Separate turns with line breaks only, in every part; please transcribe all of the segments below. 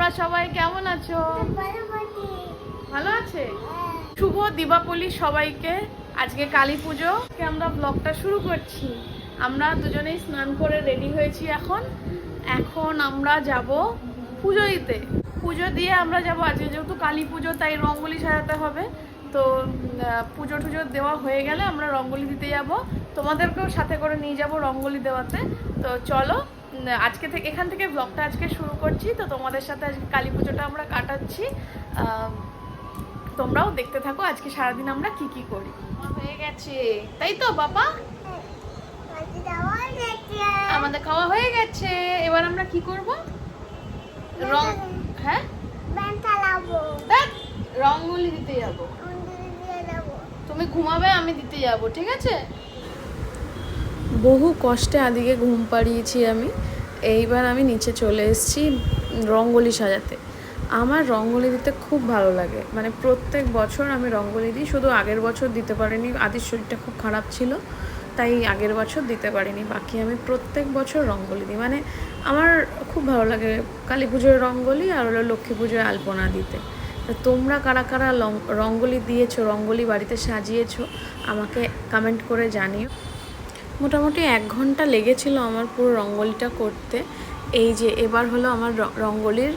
তোমরা সবাই কেমন আছো? ভালো আছে? শুভ দীপাবলি সবাইকে। আজকে কালী পুজো। আমরা ব্লগটা শুরু করছি। আমরা দুজনেই স্নান করে রেডি হয়েছি এখন। এখন আমরা যাব পুজো দিতে। পুজো দিয়ে আমরা যাব আজকে যেহেতু কালী পুজো তাই রঙ্গোলি সাজাতে হবে। তো পুজো টুজো দেওয়া হয়ে গেলে আমরা রঙ্গোলি দিতে যাব। তোমাদেরকেও সাথে করে নিয়ে যাব রঙ্গোলি দেওয়াতে। তো চলো আজকে থেকে এখান থেকে ব্লগটা আজকে শুরু করছি। তো তোমাদের সাথে আজকে কালী পুজোটা আমরা কাটাচ্ছি। তোমরাও দেখতে থাকো, আজকে সারাদিন আমরা কি কি করি। হয়ে গেছে। তাই তো, বাবা? আমাদের খাওয়া হয়ে গেছে। এবার আমরা কি করব? রং হ্যাঁ? রঙ্গোলি দিতে যাব। তুমি ঘুমাবে, আমি দিতে যাব, ঠিক আছে? বহু কষ্টে আদিকে ঘুম পাড়িয়েছি আমি। এইবার আমি নিচে চলে এসেছি রঙ্গোলি সাজাতে। আমার রঙ্গোলি দিতে খুব ভালো লাগে। মানে প্রত্যেক বছর আমি রঙ্গোলি দিই, শুধু আগের বছর দিতে পারিনি, আদির শরীরটা খুব খারাপ ছিল, তাই আগের বছর দিতে পারিনি, বাকি আমি প্রত্যেক বছর রঙ্গোলি দিই। মানে আমার খুব ভালো লাগে কালী পুজোর রঙ্গোলি আর হলো লক্ষ্মী পুজোয় আলপনা দিতে। তো তোমরা কারা কারা রঙ্গোলি দিয়েছ, রঙ্গোলি বাড়িতে সাজিয়েছো, আমাকে কমেন্ট করে জানিও। মোটামুটি এক ঘণ্টা লেগেছিল আমার পুরো রঙ্গোলিটা করতে। এই যে এবার হলো আমার র- রঙ্গোলির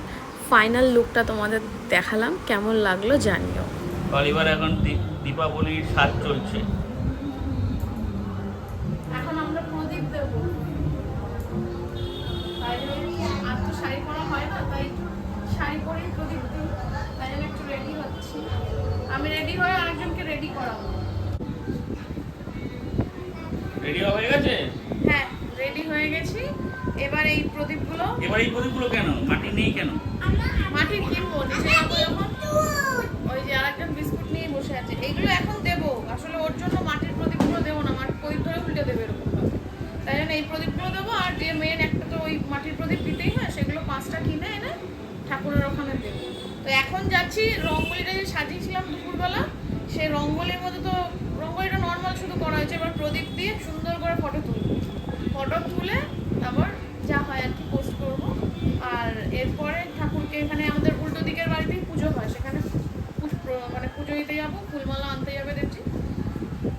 ফাইনাল লুকটা তোমাদের দেখালাম কেমন লাগল জানিও।
কালীবার এখন দীপাবলির সাজ চলছে।
এখন আমরা প্রদীপ দেব। আর তো শাড়ি পরা হয় না তাই শাড়ি পরেই প্রদীপ দিই তাই জন্য একটু রেডি হচ্ছি। আমি রেডি হয়ে আরেকজনকে রেডি করাবো।
রেডি হয়ে গেছে?
হ্যাঁ রেডি হয়ে গেছি। এবার এই প্রদীপগুলো
এবার এই প্রদীপগুলো কেন? মাটি নেই কেন?
মাটির কিনবো নিচে যাব যখন। ওই যে আরেকজন বিস্কুট নিয়ে বসে আছে। এইগুলো এখন দেবো। আসলে ওর জন্য মাটির প্রদীপগুলো দেবো না। মাটির প্রদীপ ধরে উল্টে দেবে এরকম তাই জন্য এই প্রদীপগুলো দেবো। আর যে মেন একটা তো ওই মাটির প্রদীপ দিতেই হয় সেগুলো পাঁচটা কিনে এনে ঠাকুরের ওখানে দেবো। তো এখন যাচ্ছি রঙ্গোলিটা যে সাজিয়েছিলাম দুপুরবেলা সেই রঙ্গোলির মধ্যে তো রঙ্গোলিটা নর্মাল শুধু করা হয়েছে। এবার প্রদীপ দিয়ে সুন্দর করে ফটো তুলবো। ফটো তুলে তারপর যা হয় আর কি পোস্ট করব। আর এরপরে ঠাকুরকে এখানে আমাদের উল্টো দিকের বাড়িতেই পুজো হয়। সেখানে মানে পুজো দিতে যাব, ফুলমালা আনতে যাবে দেখছি।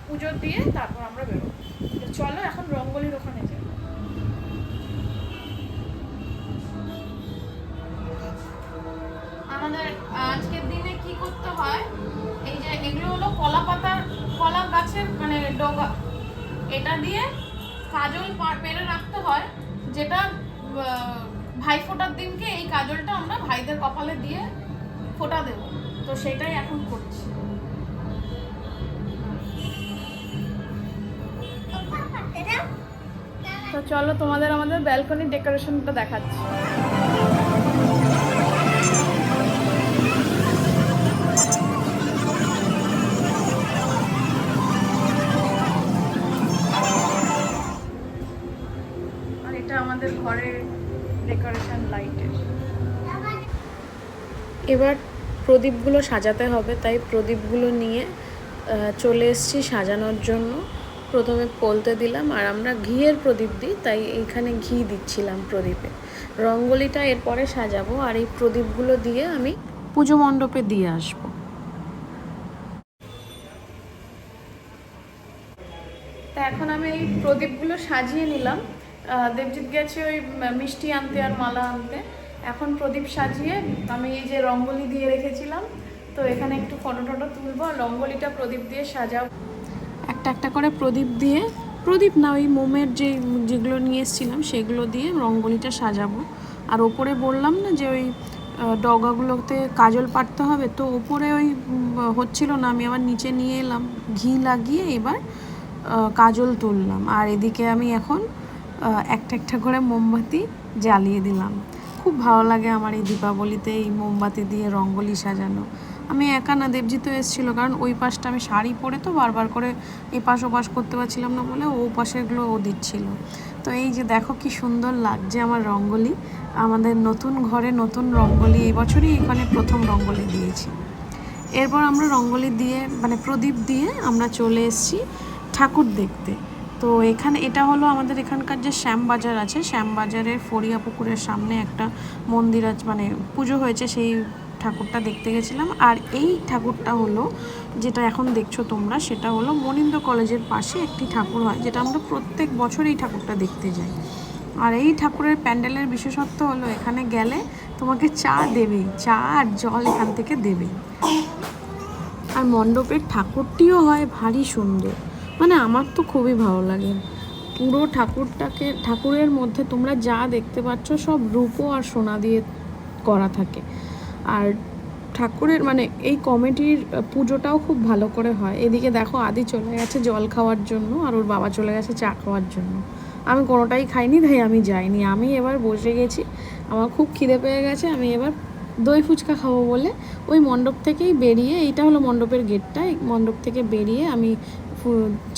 পুজো দিয়ে তারপর আমরা বেরোবো। চলো এখন রঙ্গলির ওখানে যাই। আমাদের আজকের দিনে কি করতে হয়? এই যে এগুলো হলো কলা পাতার কলা গাছের মানে ডগা। এটা দিয়ে কাজল পেরে রাখতে হয়, যেটা ভাই ফোটার দিনকে এই কাজলটা আমরা ভাইদের কপালে দিয়ে ফোটা দেব। তো সেটাই এখন করছি। তো চলো তোমাদের আমাদের ব্যালকনির ডেকোরেশনটা দেখাচ্ছি। এবার প্রদীপগুলো সাজাতে হবে, তাই প্রদীপগুলো নিয়ে চলে এসেছি সাজানোর জন্য। প্রথমে পলতে দিলাম, আর আমরা ঘিয়ের প্রদীপ দিই, তাই এইখানে ঘি দিচ্ছিলাম প্রদীপে। রঙ্গোলিটা এরপরে সাজাবো, আর এই প্রদীপগুলো দিয়ে আমি পুজো মণ্ডপে দিয়ে আসব। তা এখন আমি এই প্রদীপগুলো সাজিয়ে নিলাম। দেবজিৎ গেছে ওই মিষ্টি আনতে আর মালা আনতে। এখন প্রদীপ সাজিয়ে আমি এই যে রঙ্গোলি দিয়ে রেখেছিলাম, তো এখানে একটু ফটো টটো তুলবো রঙ্গোলিটা প্রদীপ দিয়ে সাজাবো একটা একটা করে প্রদীপ দিয়ে, প্রদীপ না, ওই মোমের যে, যেগুলো নিয়ে এসেছিলাম সেগুলো দিয়ে রঙ্গোলিটা সাজাবো। আর ওপরে বললাম না যে ওই ডগাগুলোতে কাজল পাড়তে হবে, তো ওপরে ওই হচ্ছিল না, আমি আবার নিচে নিয়ে এলাম, ঘি লাগিয়ে এবার কাজল তুললাম। আর এদিকে আমি এখন একটা একটা করে মোমবাতি জ্বালিয়ে দিলাম। খুব ভালো লাগে আমার এই দীপাবলিতে, এই মোমবাতি দিয়ে রঙ্গোলি সাজানো। আমি একা না দেবজিৎও এসেছিল, কারণ ওই পাশটা আমি শাড়ি পরে তো বারবার করে এই পাশ ও পাশ করতে পারছিলাম না বলে ও পাশেগুলো ও দিচ্ছিল। তো এই যে দেখো কি সুন্দর লাগছে আমার রঙ্গোলি। আমাদের নতুন ঘরে নতুন রঙ্গোলি, এই বছরই এখানে প্রথম রঙ্গোলি দিয়েছি। এরপর আমরা রঙ্গোলি দিয়ে মানে প্রদীপ দিয়ে আমরা চলে এসেছি ঠাকুর দেখতে। তো এখানে, এটা হলো আমাদের এখানকার যে শ্যামবাজার আছে শ্যামবাজারের ফরিয়া পুকুরের সামনে একটা মন্দির আছে মানে পুজো হয়েছে সেই ঠাকুরটা দেখতে গেছিলাম। আর এই ঠাকুরটা হলো, যেটা এখন দেখছ তোমরা, সেটা হলো মনিন্দ্র কলেজের পাশে একটি ঠাকুর হয়, যেটা আমরা প্রত্যেক বছর এই ঠাকুরটা দেখতে যাই। আর এই ঠাকুরের প্যান্ডেলের বিশেষত্ব হলো, এখানে গেলে তোমাকে চা দেবে, চা আর জল এখান থেকে দেবে। আর মণ্ডপের ঠাকুরটিও হয় ভারী সুন্দর। মানে আমার তো খুবই ভালো লাগে। পুরো ঠাকুরটাকে, ঠাকুরের মধ্যে তোমরা যা দেখতে পাচ্ছ সব রূপো আর সোনা দিয়ে করা থাকে। আর ঠাকুরের মানে এই কমিটির পুজোটাও খুব ভালো করে হয়। এদিকে দেখো আদি চলে গেছে জল খাওয়ার জন্য আর ওর বাবা চলে গেছে চা খাওয়ার জন্য। আমি কোনোটাই খাইনি, তাই আমি যাইনি। আমি এবার বসে গেছি, আমার খুব খিদে পেয়ে গেছে, আমি এবার দই ফুচকা খাব বলে ওই মণ্ডপ থেকেই বেরিয়ে, এইটা হলো মণ্ডপের গেটটা এই মণ্ডপ থেকে বেরিয়ে আমি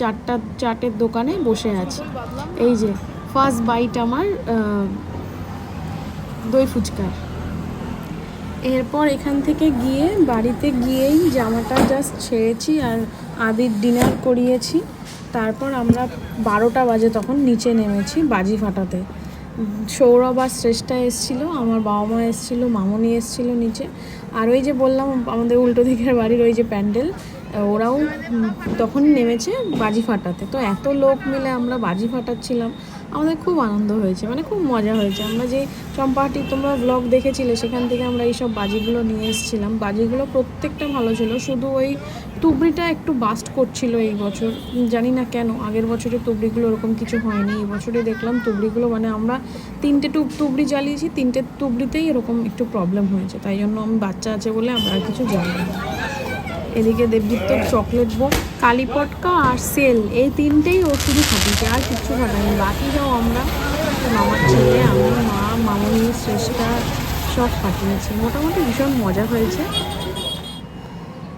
চারটা, চাটের দোকানে বসে আছি। এই যে ফার্স্ট বাইট আমার দই ফুচকার। এরপর এখান থেকে গিয়ে বাড়িতে গিয়েই জামাটা জাস্ট ছেড়েছি আর আদির ডিনার করিয়েছি। তারপর আমরা বারোটা বাজে তখন নিচে নেমেছি বাজি ফাটাতে। সৌরভ আর শ্রেষ্ঠা এসছিল, আমার বাবা মা এসছিল, মামনি এসছিল নিচে। আর ওই যে বললাম, আমাদের উল্টো দিকের বাড়ির ওই যে প্যান্ডেল ওরাও তখন নেমেছে বাজি ফাটাতে। তো এত লোক মিলে আমরা বাজি ফাটাচ্ছিলাম, আমাদের খুব আনন্দ হয়েছে মানে খুব মজা হয়েছে। আমরা যে চম্পাহাটি তোমরা ব্লগ দেখেছিলে, সেখান থেকে আমরা এইসব বাজিগুলো নিয়ে এসেছিলাম। বাজিগুলো প্রত্যেকটা ভালো ছিল, শুধু ওই তুবড়িটা একটু বাস্ট করছিল এই বছর, জানি না কেন, আগের বছরে তুবড়িগুলো ওরকম কিছু হয়নি, এই বছরে দেখলাম তুবড়িগুলো মানে আমরা তিনটে টুব, তুবড়ি জ্বালিয়েছি, তিনটে তুবড়িতেই এরকম একটু প্রবলেম হয়েছে। তাই জন্য আমি বাচ্চা আছে বলে আমরা কিছু জানি না। এদিকে দেবদীপ্ত চকলেট বোম কালীপটকা আর সেল, এই তিনটেই ও শুধু ফাটিয়েছে আর কিচ্ছু ফাটায়নি বাকি যাও আমরা, মামার ছেলে, আমি, মা, মামনি, শ্রেষ্ঠা, সব ফাটিয়েছি মোটামুটি ভীষণ মজা হয়েছে।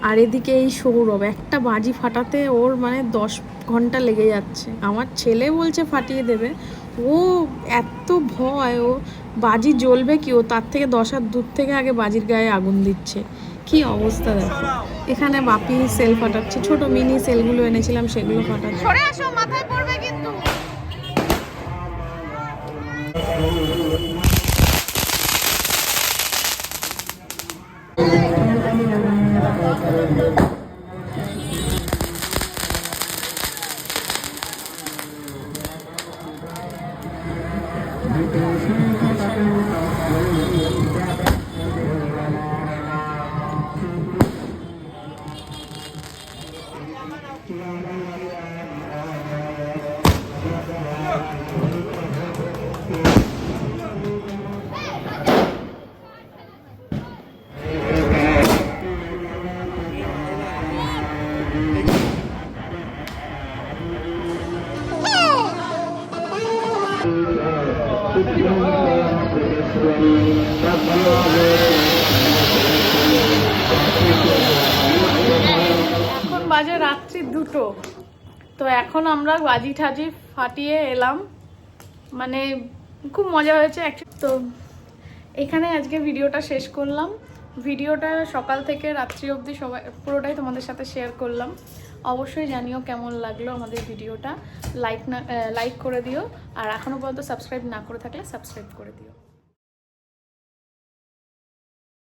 আর এদিকে এই সৌরভ, একটা বাজি ফাটাতে ওর মানে দশ ঘণ্টা লেগে যাচ্ছে। আমার ছেলে বলছে ফাটিয়ে দেবে। ও এত ভয়, ও বাজি জ্বলবে কি? ও তার থেকে দশ হাত দূর থেকে আগে বাজির গায়ে আগুন দিচ্ছে। কি অবস্থা দেখো। এখানে বাপি সেল ফাটাচ্ছে, ছোট মিনি সেলগুলো এনেছিলাম, সেগুলো ফাটাচ্ছে। পড়বে কিন্তু। এখন বাজে রাত্রি দুটো। তো এখন আমরা বাজি ঠাজি ফাটিয়ে এলাম। মানে খুব মজা হয়েছে। তো এখানে আজকে ভিডিওটা শেষ করলাম। ভিডিওটা সকাল থেকে রাত্রি অবধি সবাই পুরোটাই তোমাদের সাথে শেয়ার করলাম। অবশ্যই জানিও কেমন লাগল আমাদের ভিডিওটা। লাইক না লাইক করে দিও। আর এখনও পর্যন্ত সাবস্ক্রাইব না করে থাকলে সাবস্ক্রাইব করে দিও।